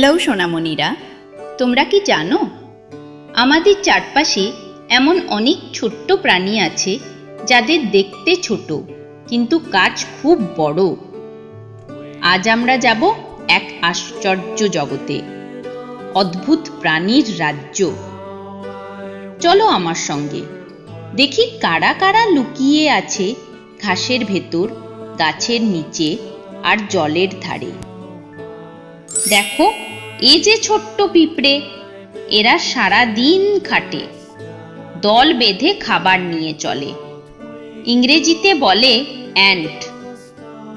Hello সোনামণিরা, তোমরা কি জানো? আমাদের চারপাশে এমন অনেক ছোট্ট প্রাণী আছে যাদের দেখতে ছোট, কিন্তু কাজ খুব বড়। আজ আমরা যাব এক আশ্চর্য জগতে, অদ্ভুত প্রাণীর রাজ্য। চলো আমার সঙ্গে, দেখি কারা কারা লুকিয়ে আছে ঘাসের ভেতর, গাছের নিচে আর জলের ধারে। দেখো, এ যে ছোট্ট পিঁপড়ে, এরা সারা দিন খাটে, দল বেঁধে খাবার নিয়ে চলে। ইংরেজিতে বলে অ্যান্ট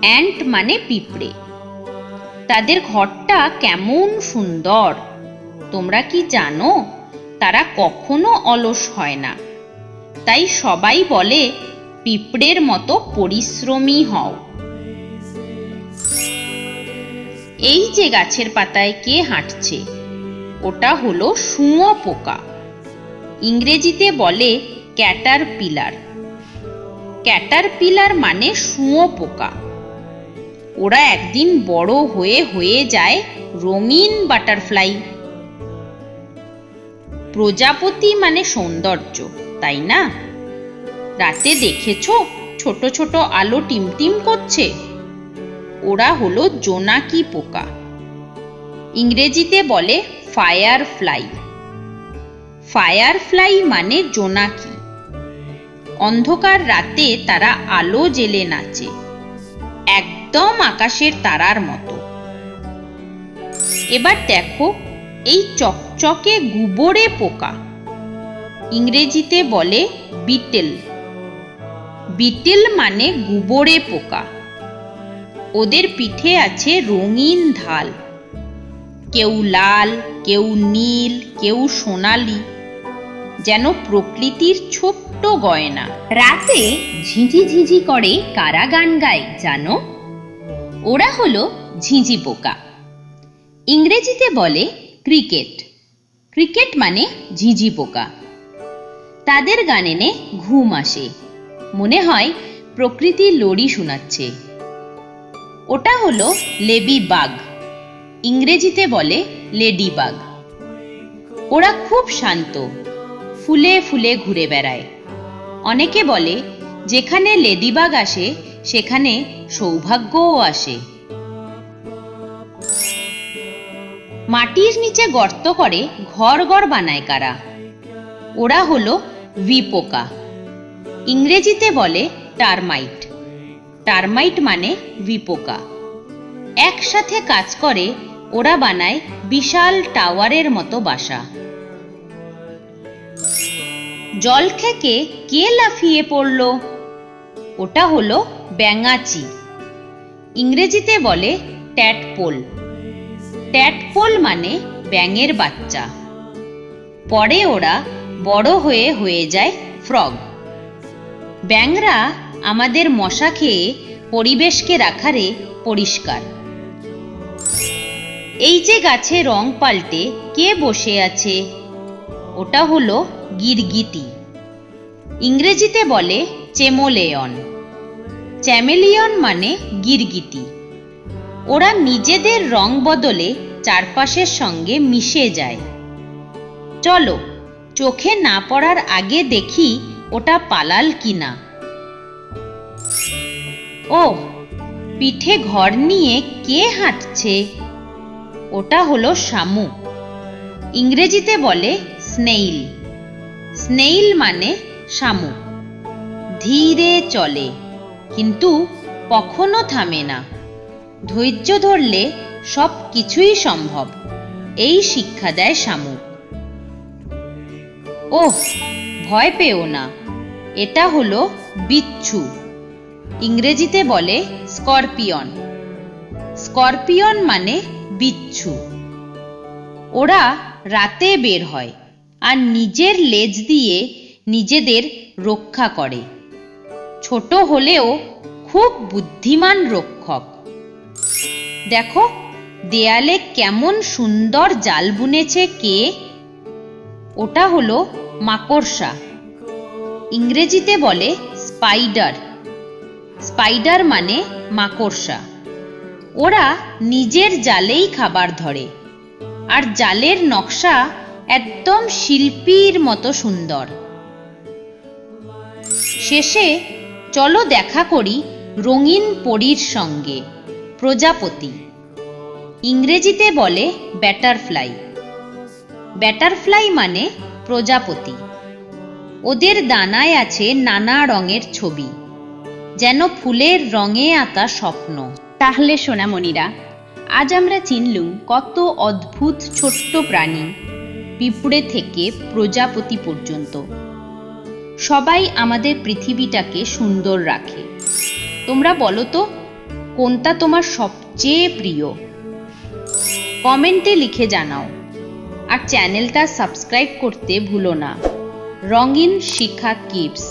অ্যান্ট মানে পিঁপড়ে। তাদের ঘরটা কেমন সুন্দর, তোমরা কি জানো? তারা কখনো অলস হয় না। তাই সবাই বলে, পিঁপড়ের মতো পরিশ্রমী হও। এই যে গাছের পাতায় কে হাঁটছে? ওটা হলো শুঁয়ো পোকা। ইংরেজিতে বলে ক্যাটার পিলার ক্যাটার পিলার মানে শুঁয়ো পোকা। ওরা একদিন বড় হয়ে হয়ে যায় রঙিন বাটারফ্লাই। প্রজাপতি মানে সৌন্দর্য, তাই না? রাতে দেখেছ ছোট ছোট আলো টিমটিম করছে? ওরা হলো জোনাকি পোকা। ইংরেজিতে বলে ফায়ার ফ্লাই ফায়ার ফ্লাই মানে জোনাকি। অন্ধকার রাতে তারা আলো জেলে নাচে। একদম আকাশের তারার মতো। এবার দেখো এই চকচকে গুবরে পোকা। ইংরেজিতে বলে বিটেল। বিটেল মানে গুবরে পোকা। ওদের পিঠে আছে রঙিন ঢাল। কেউ লাল, কেউ নীল, কেউ সোনালি, যেন প্রকৃতির ছোট্ট গয়না। রাতে ঝিঝি ঝিঝি করে কারা গান গায়, জানো? ওরা হলো ঝিঝি পোকা ইংরেজিতে বলে ক্রিকেট। ক্রিকেট মানে ঝিঝি পোকা তাদের গানেনে ঘুম আসে। মনে হয় প্রকৃতি লড়ি শোনাচ্ছে। ওটা হলো লেবি বাগ ইংরেজিতে বলে লেডি বাগ ওরা খুব শান্ত, ফুলে ফুলে ঘুরে বেড়ায়। অনেকে বলে, যেখানে লেডিবাগ আসে, সেখানে সৌভাগ্যও আসে। মাটির নিচে গর্ত করে ঘর ঘর বানায় কারা। ওরা হলো ভিপোকা। ইংরেজিতে বলে টারমাইট। টারমাইট মানে ভিপোকা একসাথে কাজ করে, ওরা বানায় বিশাল টাওয়ারের মতো বাসা। জল থেকে কে লাফিয়ে পড়ল? ওটা হলো ব্যাঙাচি। ইংরেজিতে বলে ট্যাটপোল। ট্যাটপোল মানে ব্যাঙের বাচ্চা। পরে ওরা বড় হয়ে হয়ে যায় ফ্রগ। ব্যাঙরা আমাদের মশা খেয়ে পরিবেশকে রাখারে পরিষ্কার। এই যে গাছে রং পাল্টে কে বসে আছে, ওটা হলো গিরগিটি ইংরেজিতে বলে চেমোলেয়ন। চ্যামেলিয়ন মানে গিরগিটি ওরা নিজেদের রং বদলে চারপাশের সঙ্গে মিশে যায়। চলো, চোখে না পড়ার আগে দেখি ওটা পালাল কিনা। ও, পিঠে ঘর নিয়ে কে হাঁটছে? ওটা হলো শামুক ইংরেজিতে বলে স্নেইল। স্নেইল মানে শামুক ধীরে চলে, কিন্তু কখনো থামে না। ধৈর্য ধরলে সব কিছুই সম্ভব। এই শিক্ষা দেয় শামুক ওহ, ভয় পেও না। এটা হলো বিচ্ছু। ইংরেজিতে বলে স্করপিয়ন। স্করপিয়ন মানে বিচ্ছু। ওরা রাতে বের হয় আর নিজের লেজ দিয়ে নিজেদের রক্ষা করে। ছোট হলেও খুব বুদ্ধিমান রক্ষক। দেখো, দেয়ালে কেমন সুন্দর জাল বুনেছে কে? ওটা হলো মাকড়সা। ইংরেজিতে বলে স্পাইডার। স্পাইডার মানে মাকড়সা। ওরা নিজের জালেই খাবার ধরে। আর জালের নকশা একদম শিল্পীর মতো সুন্দর। শেষে চলো দেখা করি রঙিন পরীর সঙ্গে, প্রজাপতি। ইংরেজিতে বলে ব্যাটারফ্লাই ব্যাটারফ্লাই মানে প্রজাপতি। ওদের দানায় আছে নানা রঙের ছবি। যেন ফুলের রঙে আঁকা স্বপ্ন। তাহলে সোনামণিরা, আজ আমরা চিনলুম কত অদ্ভুত ছোট্ট প্রাণী পিঁপড়ে থেকে প্রজাপতি পর্যন্ত। সবাই আমাদের পৃথিবীটাকে সুন্দর রাখে। তোমরা বলো তো, কোনটা তোমার সবচেয়ে প্রিয়? কমেন্টে লিখে জানাও। আর চ্যানেলটা সাবস্ক্রাইব করতে ভুলো না। রঙিন শিক্ষা কিপস